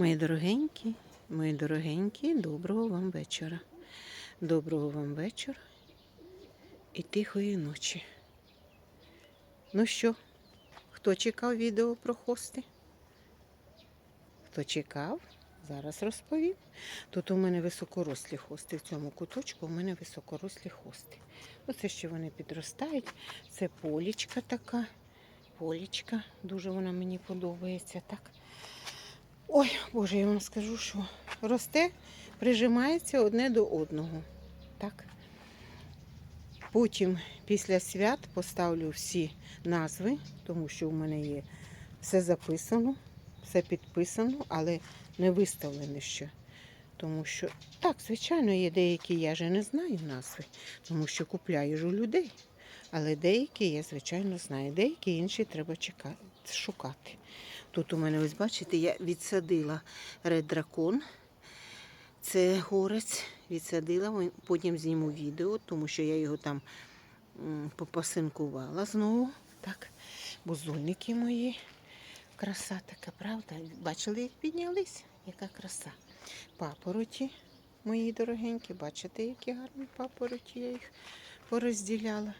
Мої дорогенькі, мої дорогенькі, доброго вам вечора. Доброго вам вечора і тихої ночі. Ну що, хто чекав відео про хости? Хто чекав? Зараз розповім. Тут у мене високорослі хости. В цьому куточку у мене високорослі хости. Оце ще вони підростають. Це полічка така. Полічка. Дуже вона мені подобається. Так. Ой, Боже, я вам скажу, що росте, прижимається одне до одного. Так. Потім після свят поставлю всі назви, тому що в мене є все записано, все підписано, але не виставлене ще. Тому що, так, звичайно, є деякі, я же не знаю назви, тому що купляю ж у людей. Але деякі я, звичайно, знаю. Деякі інші треба чекати, шукати. Тут у мене, ось бачите, я відсадила Ред Дракон. Це горець відсадила, потім зніму відео, тому що я його там попасинкувала знову. Так, бузульники мої. Краса така, правда? Бачили, як піднялись? Яка краса. Папороті мої дорогенькі, бачите, які гарні папороті, я їх порозділяла.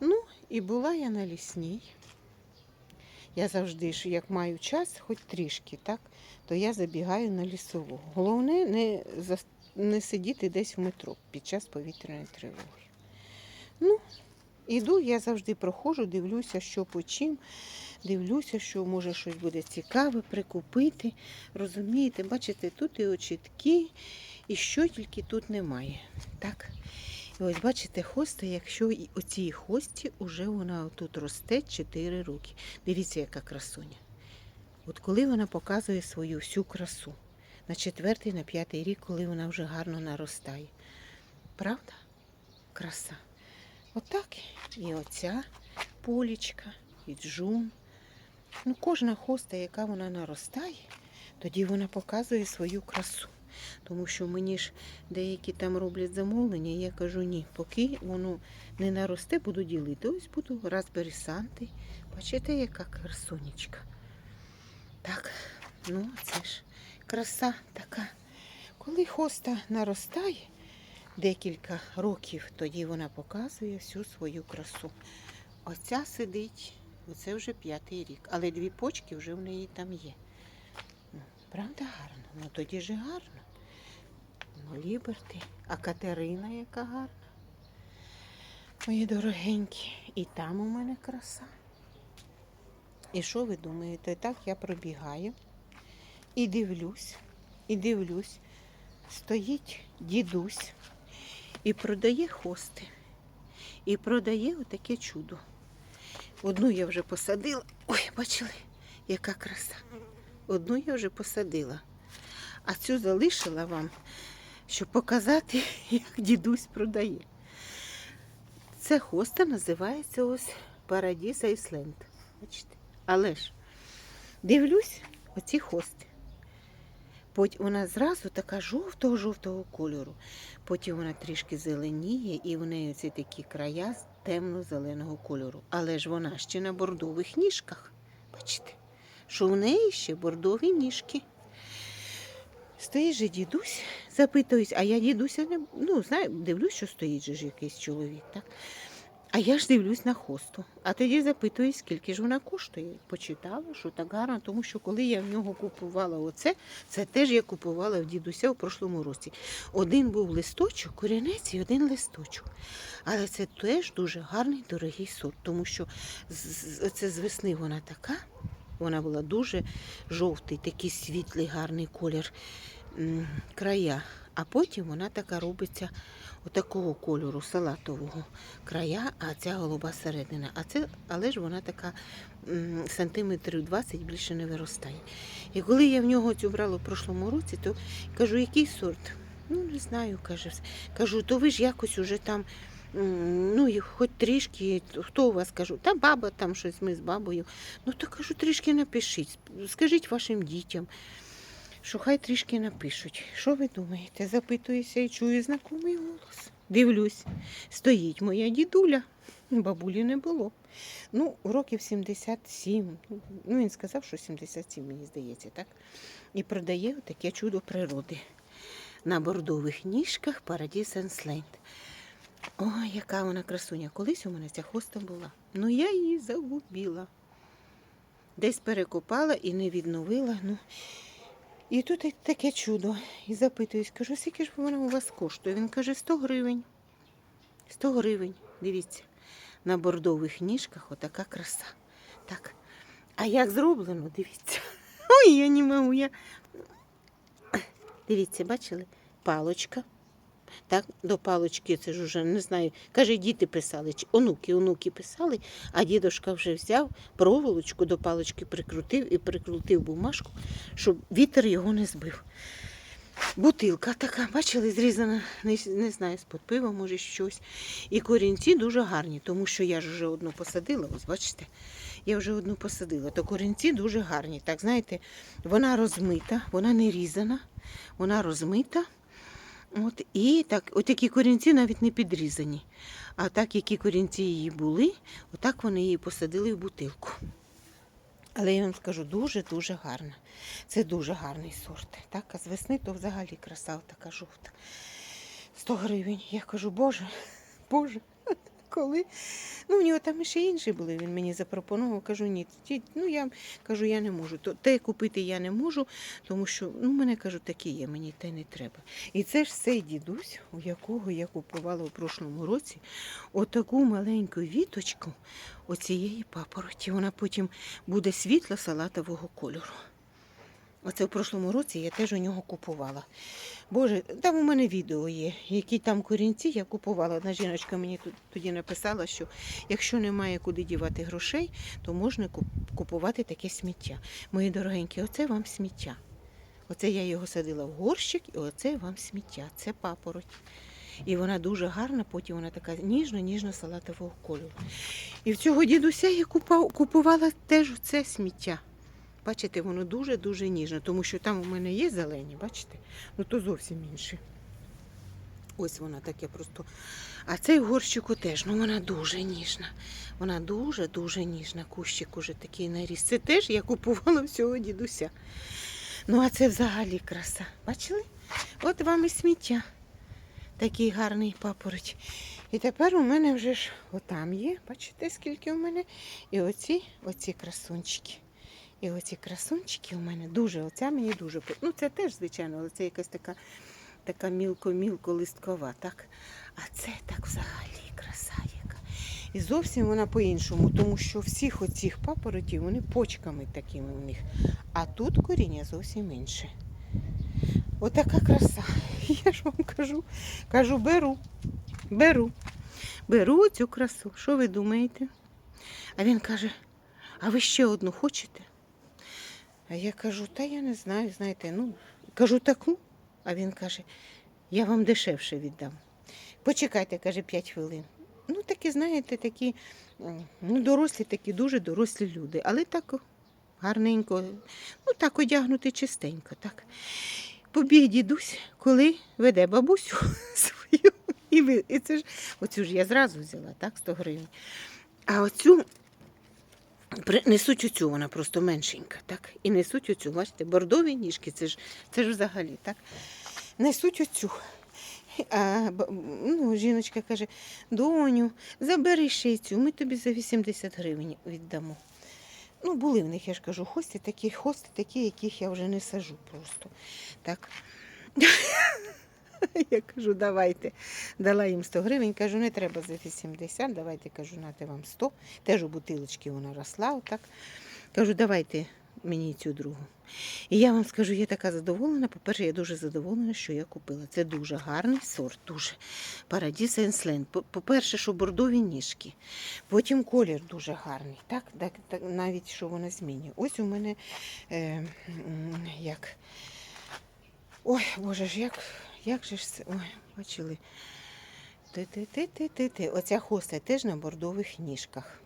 Ну, і була я на лісній. Я завжди ж, як маю час, хоч трішки, так, то я забігаю на лісову. Головне не, зас- не сидіти десь в метро під час повітряної тривоги. Ну, іду, я завжди проходжу, дивлюся, що по чим, дивлюся, що може щось буде цікаве прикупити. Розумієте, бачите, тут і очітки, і що тільки тут немає. Так? І ось бачите, хоста, якщо і оцій хості вже вона тут росте 4 роки. Дивіться, яка красуня. От коли вона показує свою всю красу на четвертий, на п'ятий рік, коли вона вже гарно наростає. Правда? Краса. Отак. І оця полічка, і джум. Ну, кожна хоста, яка вона наростає, тоді вона показує свою красу. Тому що мені ж деякі там роблять замовлення, і я кажу, ні, поки воно не наросте, буду ділити. Ось буду Raspberry Санти. Бачите, яка красунечка. Так, ну це ж краса така. Коли хоста наростає декілька років, тоді вона показує всю свою красу. Оця сидить, оце вже п'ятий рік, але дві почки вже в неї там є. Правда гарно? Ну тоді ж гарно. Ну, Ліберти, а Катерина яка гарна. Мої дорогенькі, і там у мене краса. І що ви думаєте? Так я пробігаю і дивлюсь, і дивлюсь. Стоїть дідусь і продає хости. І продає отаке чудо. Одну я вже посадила. Ой, бачили, яка краса. Одну я вже посадила. А цю залишила вам, щоб показати, як дідусь продає. Це хоста називається ось Парадіс Айсленд. Бачите? Але ж дивлюсь, оці хости. Потім вона зразу така жовтого-жовтого кольору. Потім вона трішки зеленіє, і в неї ці такі края з темно-зеленого кольору. Але ж вона ще на бордових ніжках. Бачите, що в неї ще бордові ніжки. Стоїть же дідусь, запитуюсь, а я дідуся не ну, знаю, дивлюсь, що стоїть же ж якийсь чоловік, так? А я ж дивлюсь на хосту. А тоді запитую, скільки ж вона коштує. Почитала, що так гарно, тому що коли я в нього купувала оце, це теж я купувала в дідуся у прошлому році. Один був листочок, корінець і один листочок. Але це теж дуже гарний, дорогий сорт, тому що з- з весни вона така. Вона була дуже жовтий, такий світлий, гарний колір края. А потім вона така робиться отакого кольору, салатового края, а ця голуба середина. А це, але ж вона така сантиметрів 20 більше не виростає. І коли я в нього цю брала в прошлому році, то кажу, який сорт? Ну, не знаю, каже. Кажу, то ви ж якось уже там. Ну, і хоч трішки, хто у вас кажу, та баба там щось ми з бабою. Ну, то кажу, трішки напишіть, скажіть вашим дітям, що хай трішки напишуть. Що ви думаєте? Запитуюся і чую знайомий голос. Дивлюсь, стоїть моя дідуля. бабулі не було. Ну, років 77. Ну, він сказав, що 77, мені здається, так? І продає таке чудо природи. На бордових ніжках Парадіс Енсленд. Ой, яка вона красуня. Колись у мене ця хоста була. Ну я її загубила. Десь перекопала і не відновила. Ну. І тут таке чудо. І запитуюсь, кажу, скільки ж вона у вас коштує? Він каже, 100 гривень. 100 гривень. Дивіться, на бордових ніжках отака краса. Так. А як зроблено, дивіться. Ой, я не можу. Я... Дивіться, бачили? Палочка. Так, до палочки, це ж уже не знаю. Каже, діти писали, чи онуки, онуки писали, а дідушка вже взяв проволочку до палочки прикрутив і прикрутив бумажку, щоб вітер його не збив. Бутилка така, бачили, зрізана, не, не знаю, з-под пива, може, щось. І корінці дуже гарні, тому що я ж вже одну посадила, ось бачите, я вже одну посадила, то корінці дуже гарні. Так, знаєте, вона розмита, вона не різана, вона розмита. От, і так, такі корінці навіть не підрізані. А так, які корінці її були, отак вони її посадили в бутилку. Але я вам скажу, дуже-дуже гарна. Це дуже гарний сорт. Так, а з весни то взагалі краса така жовта. 100 гривень. Я кажу, Боже, Боже, коли? Ну, у нього там ще інші були. Він мені запропонував. Кажу, ні, ті- ну я кажу, я не можу. Те купити я не можу, тому що ну, в мене кажу, такі є, мені те не треба. І це ж цей дідусь, у якого я купувала у прошлому році, отаку маленьку віточку оцієї папороті. Вона потім буде світла салатового кольору. Оце в прошлому році я теж у нього купувала. Боже, там у мене відео є, які там корінці я купувала. Одна жіночка мені тут тоді написала, що якщо немає куди дівати грошей, то можна купувати таке сміття. Мої дорогенькі, оце вам сміття. Оце я його садила в горщик, і оце вам сміття. Це папороть. І вона дуже гарна, потім вона така ніжно-ніжно салатового кольору. І в цього дідуся я купувала теж це сміття. Бачите, воно дуже-дуже ніжне, тому що там у мене є зелені, бачите? Ну то зовсім інше. Ось вона таке просто. А цей горщику теж, ну вона дуже ніжна. Вона дуже-дуже ніжна. Кущик уже такий наріс. Це теж я купувала всього дідуся. Ну, а це взагалі краса. Бачили? От вам і сміття. Такий гарний папороть. І тепер у мене вже ж отам є. Бачите, скільки у мене? І оці, оці красунчики. І оці красунчики у мене дуже, оця мені дуже Ну, це теж, звичайно, але це якась така, така мілко-мілко листкова, так? А це так взагалі краса яка. І зовсім вона по-іншому, тому що всіх оцих папоротів вони почками такими у них. А тут коріння зовсім інше. Отака краса. Я ж вам кажу, кажу, беру, беру, беру цю красу. Що ви думаєте? А він каже, а ви ще одну хочете? А я кажу, та я не знаю, знаєте, ну, кажу таку. А він каже, я вам дешевше віддам. Почекайте, каже, 5 хвилин. Ну, такі, знаєте, такі, ну, дорослі, такі дуже дорослі люди, але так гарненько, ну так одягнути чистенько, так. Побіг дідусь, коли веде бабусю свою. І, ви, і це ж, оцю ж я зразу взяла, так, 100 гривень. А оцю Несуть оцю, вона просто меншенька, так? І несуть оцю, бачите, бордові ніжки, це ж, це ж взагалі, так? Несуть оцю. А ну, жіночка каже: доню, забери ще й цю, ми тобі за 80 гривень віддамо. Ну, були в них, я ж кажу, хости такі, хости такі, яких я вже не сажу просто. Так. Я кажу, давайте. Дала їм 100 гривень, кажу, не треба за 80, давайте, кажу, нате вам 100. Теж у бутилочки вона росла, отак. Кажу, давайте мені цю другу. І я вам скажу, я така задоволена. По-перше, я дуже задоволена, що я купила. Це дуже гарний сорт, дуже. Парадіс Енслен. По- По-перше, що бордові ніжки. Потім колір дуже гарний. Так, так, так навіть що вона змінює. Ось у мене е, як. Ой, боже ж, як, як же ж це. Ой, бачили. Ти-ти-ти-ти-ти-ти. Оця хоста теж на бордових ніжках.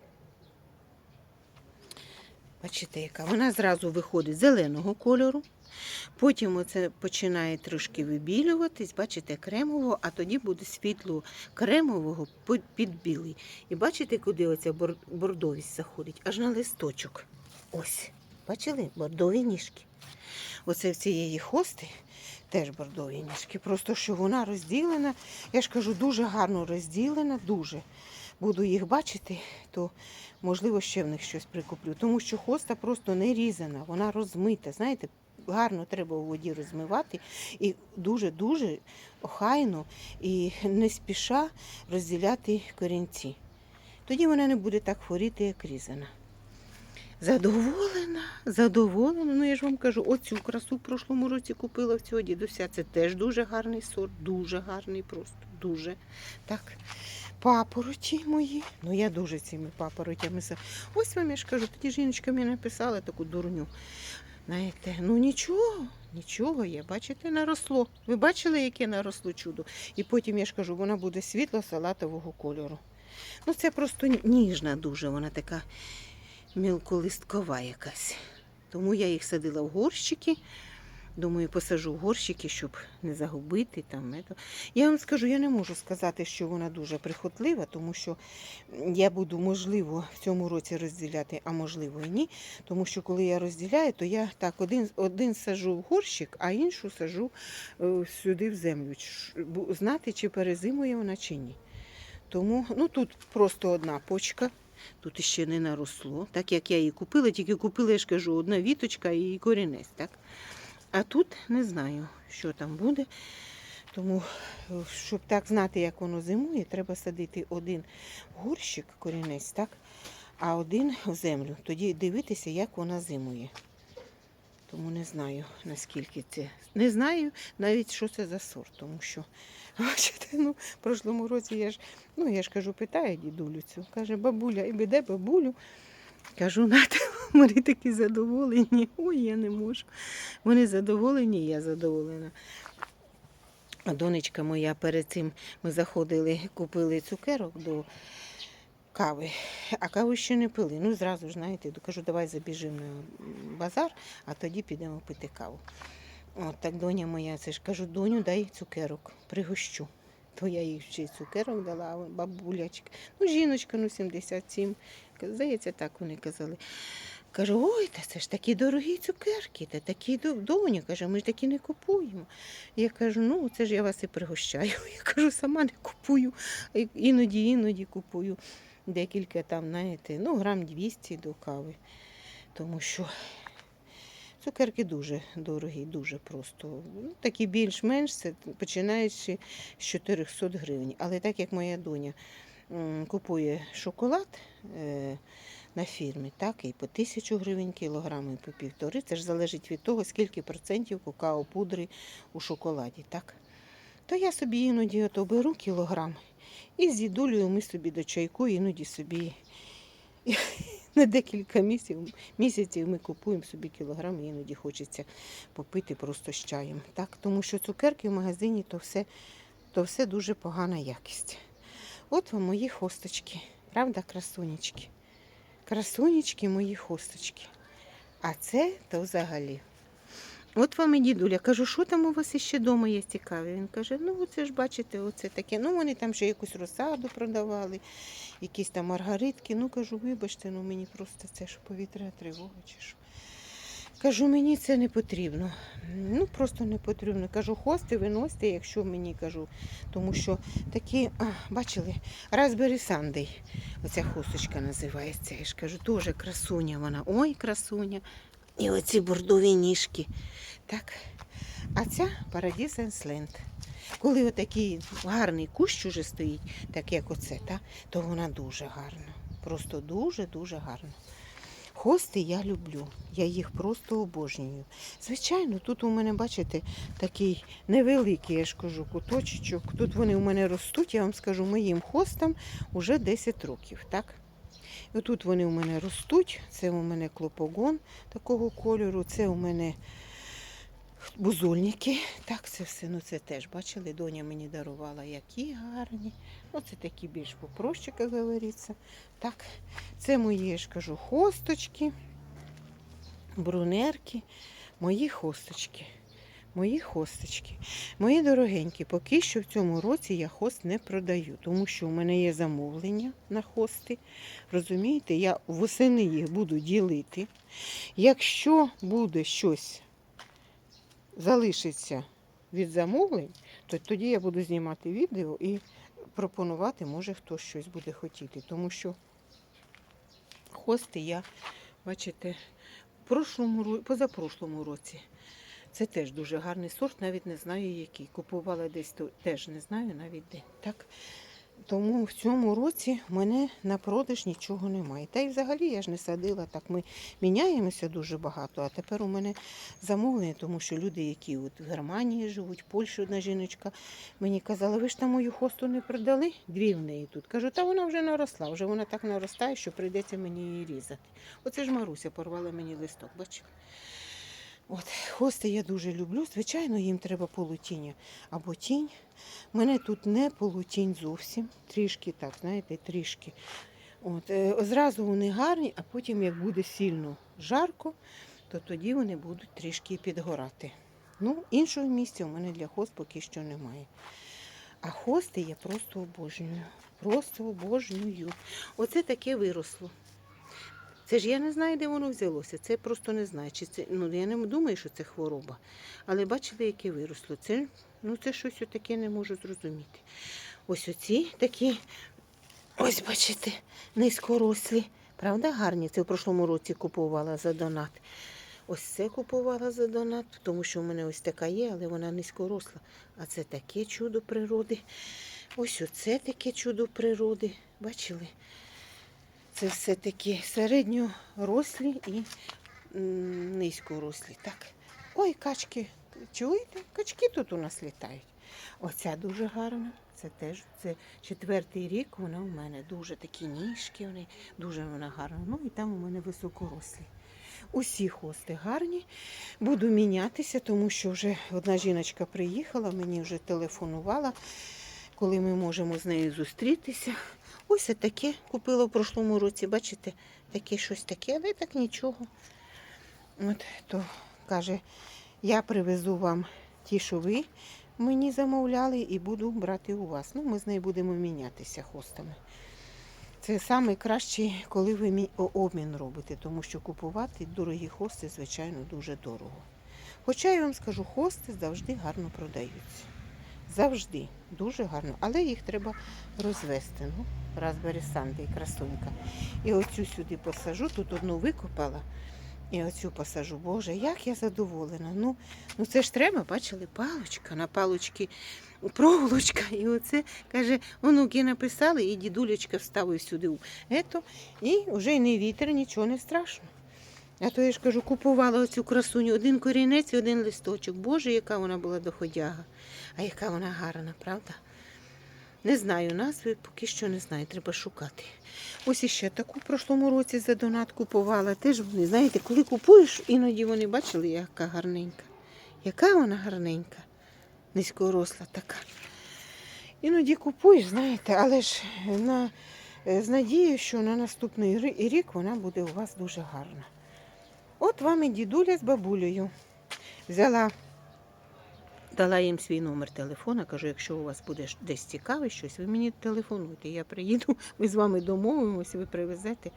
Бачите, яка? Вона зразу виходить зеленого кольору. Потім оце починає трошки вибілюватись, бачите, кремового, а тоді буде світло кремового під білий. І бачите, куди оця бордовість заходить? Аж на листочок. Ось. Бачили? Бордові ніжки. Оце в цієї хости теж бордові ніжки. Просто що вона розділена, я ж кажу, дуже гарно розділена, дуже. Буду їх бачити, то можливо ще в них щось прикуплю. Тому що хоста просто не різана, вона розмита. Знаєте, гарно треба у воді розмивати і дуже-дуже охайно і не спіша розділяти корінці. Тоді вона не буде так хворіти, як різана. Задоволена, задоволена. Ну я ж вам кажу, оцю красу в прошлому році купила в цього дідуся. Це теж дуже гарний сорт, дуже гарний, просто дуже. Так, папороті мої. Ну я дуже цими папоротями. Ось вам я ж кажу, тоді жіночка мені написала таку дурню. Знаєте, ну нічого, нічого є, бачите, наросло. Ви бачили, яке наросло чудо? І потім я ж кажу, вона буде світло-салатового кольору. Ну, це просто ніжна дуже, вона така мілколисткова якась. Тому я їх садила в горщики. Думаю, посажу в горщики, щоб не загубити там. Я вам скажу, я не можу сказати, що вона дуже прихотлива, тому що я буду, можливо, в цьому році розділяти, а можливо і ні. Тому що коли я розділяю, то я так один, один сажу в горщик, а іншу сажу е, сюди в землю. Знати, чи перезимує вона, чи ні. Тому ну, тут просто одна почка. Тут ще не наросло, так як я її купила, тільки купила, я ж кажу, одна віточка і корінець. Так? А тут не знаю, що там буде. Тому, е, щоб так знати, як воно зимує, треба садити один горщик корінець, так? а один в землю. Тоді дивитися, як вона зимує. Тому не знаю, наскільки це. Не знаю навіть, що це за сорт, тому що, бачите, ну, в прошлому році я ж, ну, я ж кажу, питаю дідулю цю. Каже, бабуля, і де бабулю? Кажу, нате, вони такі задоволені. Ой, я не можу. Вони задоволені, я задоволена. А донечка моя перед цим ми заходили, купили цукерок до кави, а каву ще не пили. Ну, зразу ж, знаєте, кажу, давай забіжимо на базар, а тоді підемо пити каву. От так доня моя, це ж кажу, доню, дай цукерок, пригощу. То я їй ще цукерок дала, бабулячка. Ну, жіночка, ну 77. Здається, так вони казали. Кажу, ой, та це ж такі дорогі цукерки, та такі до- доня, каже, ми ж такі не купуємо. Я кажу, ну це ж я вас і пригощаю. Я кажу, сама не купую, іноді, іноді купую декілька там, знаєте, ну, грам 200 до кави. Тому що цукерки дуже дорогі, дуже просто. Ну, такі більш-менш, це починаючи з 400 гривень. Але так як моя доня купує шоколад е, на фірмі, так, і по тисячу гривень кілограм, і по півтори. Це ж залежить від того, скільки процентів какао-пудри у шоколаді, так? То я собі іноді ото беру кілограм і з дідулею ми собі до чайку іноді собі на декілька місяців, місяців ми купуємо собі кілограм, і іноді хочеться попити просто з чаєм. Так? Тому що цукерки в магазині то все, то все дуже погана якість. От вам мої хосточки. Правда, красунечки? Красунечки мої хосточки. А це то взагалі. От вам і дідуля. Кажу, що там у вас іще вдома є цікаве? Він каже, ну оце ж бачите, оце таке. Ну вони там ще якусь розсаду продавали, якісь там маргаритки. Ну кажу, вибачте, ну мені просто це ж повітря тривога чи що. Кажу, мені це не потрібно. Ну просто не потрібно. Кажу, хости виносьте, якщо мені кажу. Тому що такі, а, бачили, Raspberry Sunday. Оця хусточка називається. Я ж кажу, теж красуня вона. Ой, красуня. І оці бордові ніжки. Так. А ця Paradise Ensland. Коли отакий гарний кущ уже стоїть, так як оце, та, то вона дуже гарна. Просто дуже-дуже гарна. Хости я люблю, я їх просто обожнюю. Звичайно, тут у мене, бачите, такий невеликий, я ж кажу, куточок. Тут вони у мене ростуть, я вам скажу, моїм хостам уже 10 років. так? І тут вони у мене ростуть. Це у мене клопогон такого кольору, це у мене бузульники. Так, це все, ну це теж, бачили, доня мені дарувала, які гарні. Ну, це такі більш попроще, як говориться. Так, це мої, я ж кажу, хосточки. брунерки, мої хосточки. Мої хосточки. Мої дорогенькі, поки що в цьому році я хост не продаю, тому що у мене є замовлення на хости. Розумієте, я восени їх буду ділити. Якщо буде щось залишиться від замовлень, то тоді я буду знімати відео і пропонувати, може хтось щось буде хотіти. Тому що хости я, бачите, позапрошлому році. Це теж дуже гарний сорт, навіть не знаю який. Купувала десь то теж не знаю навіть де. Так? Тому в цьому році в мене на продаж нічого немає. Та й взагалі я ж не садила, так ми міняємося дуже багато. А тепер у мене замовлення, тому що люди, які от в Германії живуть, в Польщі одна жіночка мені казала, ви ж там мою хосту не продали? Дві в неї тут. Кажу, та вона вже наросла, вже вона так наростає, що прийдеться мені її різати. Оце ж Маруся порвала мені листок, бачите? От, хости я дуже люблю. Звичайно, їм треба полутіння або тінь. У мене тут не полутінь зовсім, трішки так, знаєте, трішки. От, е, зразу вони гарні, а потім, як буде сильно жарко, то тоді вони будуть трішки підгорати. Ну, іншого місця у мене для хост поки що немає. А хости я просто обожнюю. Просто обожнюю. Оце таке виросло. Це ж я не знаю, де воно взялося. Це просто не знаю. Це, ну, я не думаю, що це хвороба. Але бачили, яке виросло. Це, ну, це щось таке не можу зрозуміти. Ось оці такі, ось бачите, низькорослі. Правда, гарні? Це в прошлому році купувала за донат. Ось це купувала за донат, тому що в мене ось така є, але вона низькоросла. А це таке чудо природи. Ось оце таке чудо природи. Бачили? Це все такі середньорослі і низькорослі. Так. Ой, качки. Чуєте? Качки тут у нас літають. Оця дуже гарна. Це теж це четвертий рік. Вона у мене дуже такі ніжки, вони дуже вона гарна. Ну і там у мене високорослі. Усі хости гарні. Буду мінятися, тому що вже одна жіночка приїхала, мені вже телефонувала, коли ми можемо з нею зустрітися. Ось таке купила в прошлому році, бачите, таке щось таке, але так нічого. От то каже, я привезу вам ті, що ви мені замовляли, і буду брати у вас. Ну, ми з нею будемо мінятися хостами. Це найкраще, коли ви мі- обмін робите, тому що купувати дорогі хости, звичайно, дуже дорого. Хоча я вам скажу, хости завжди гарно продаються. Завжди дуже гарно, але їх треба розвести. Ну, Raspberry Sunday, красунька. І оцю сюди посажу, тут одну викопала. І оцю посажу. Боже, як я задоволена. Ну, ну це ж треба, бачили, палочка на палочці проволочка. І оце, каже, онуки написали, і дідулечка вставив сюди. Ето, і вже не вітер, нічого не страшно. А то я ж кажу, купувала оцю красуню, один корінець і один листочок. Боже, яка вона була доходяга. А яка вона гарна, правда? Не знаю назви, поки що не знаю, треба шукати. Ось іще таку в прошлому році за донат купувала. Теж вони, знаєте, коли купуєш, іноді вони бачили, яка гарненька. Яка вона гарненька, низькоросла така. Іноді купуєш, знаєте, але ж на, е, з надією, що на наступний рік вона буде у вас дуже гарна. От вам і дідуля з бабулею. Взяла Дала їм свій номер телефона, кажу, якщо у вас буде десь цікаве щось, ви мені телефонуйте. Я приїду, ми з вами домовимося, ви привезете.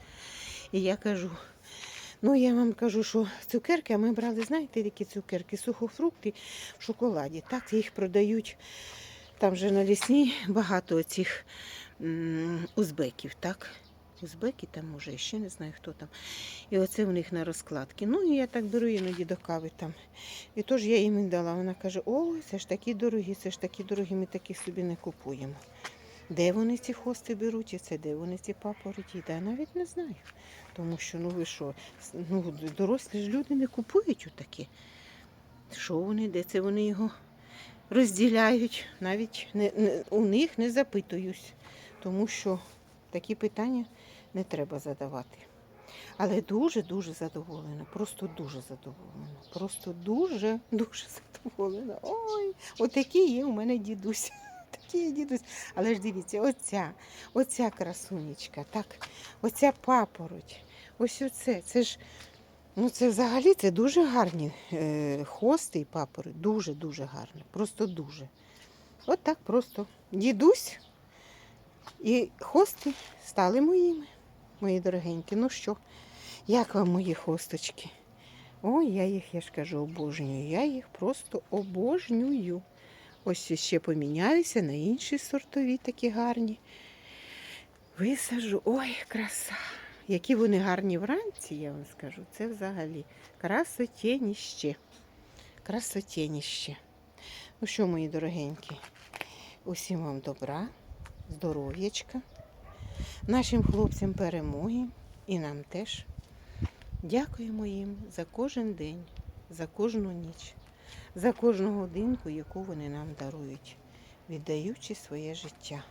І я кажу, ну я вам кажу, що цукерки, а ми брали, знаєте, які цукерки, сухофрукти в шоколаді. Так їх продають. Там же на лісні багато цих узбеків, так? Узбеки там може, ще не знаю хто там. І оце у них на розкладки. Ну і я так беру іноді до кави там. І тож я їм дала. Вона каже, ой, це ж такі дорогі, це ж такі дорогі, ми таких собі не купуємо. Де вони ці хости беруть, і це де вони ці папороті? Я навіть не знаю. Тому що, ну ви що, ну, дорослі ж люди не купують отакі. Що вони, де це вони його розділяють? Навіть не, не, у них не запитуюсь, тому що такі питання не треба задавати. Але дуже-дуже задоволена. Просто дуже задоволена. Просто дуже, дуже задоволена. Ой, отакий є у мене дідусь. Такий дідусь. Але ж дивіться, оця, оця красунечка, так, оця папороть. Ось оце. Це ж Ну, це взагалі це дуже гарні е, хости і папори. Дуже-дуже гарні. Просто дуже. От так просто. Дідусь і хости стали моїми, мої дорогенькі. Ну що, як вам мої хосточки? Ой, я їх, я ж кажу, обожнюю. Я їх просто обожнюю. Ось ще поміняюся на інші сортові такі гарні. Висажу. Ой, краса. Які вони гарні вранці, я вам скажу. Це взагалі красотєніще. Красотєніще. Ну що, мої дорогенькі, усім вам добра, здоров'ячка, нашим хлопцям перемоги і нам теж. Дякуємо їм за кожен день, за кожну ніч, за кожну годинку, яку вони нам дарують, віддаючи своє життя.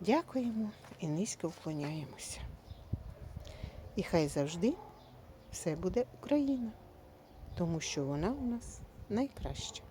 Дякуємо і низько вклоняємося. І хай завжди все буде Україна, тому що вона у нас найкраща.